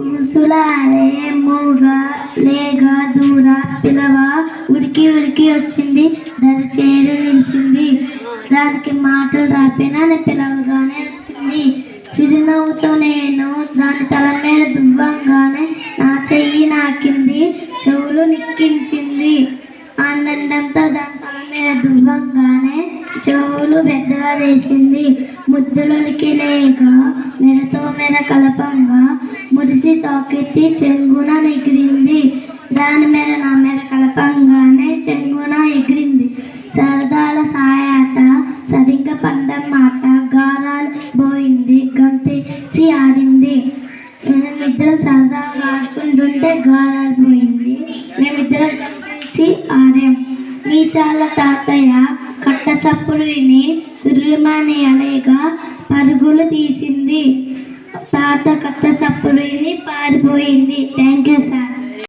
ఉసులాడే మూగ లేగ దూర పిలవ ఉడికి ఉడికి వచ్చింది దరి చేరు నిలిచింది. దానికి మాటలు రాపినా పిలవగానే వచ్చింది. చిరునవ్వుతో నేను దాని తల మీద దువ్వంగానే నా చెయ్యి నాకింది చెవులు నిక్కించింది. ఆనందంతో దాని తల మీద దువ్వంగానే చెవులు పెద్దగా వేసింది ముద్దులకి లేక మెడతో మెడ కలపంగా మురిసి తాకెట్టి చెంగున ఎగిరింది. దాని మీద నా మీద కలపంగానే చెంగున ఎగిరింది. సరదాల సాయాట సరిగ్గా పందం మాట గారాలు పోయింది గంతేసి ఆడింది మేమిద్దరం సరదాగా ఆడుకుంటుంటే గారాలు పోయింది మేమిద్దరం కలిసి ఆడాం మీసాల తాతయ్య కట్ట సప్పులు విని సుర్రమని అలేగా పరుగులు తీసింది. తాత కట్ట చప్పుడు విని పారిపోయింది. Thank you sir.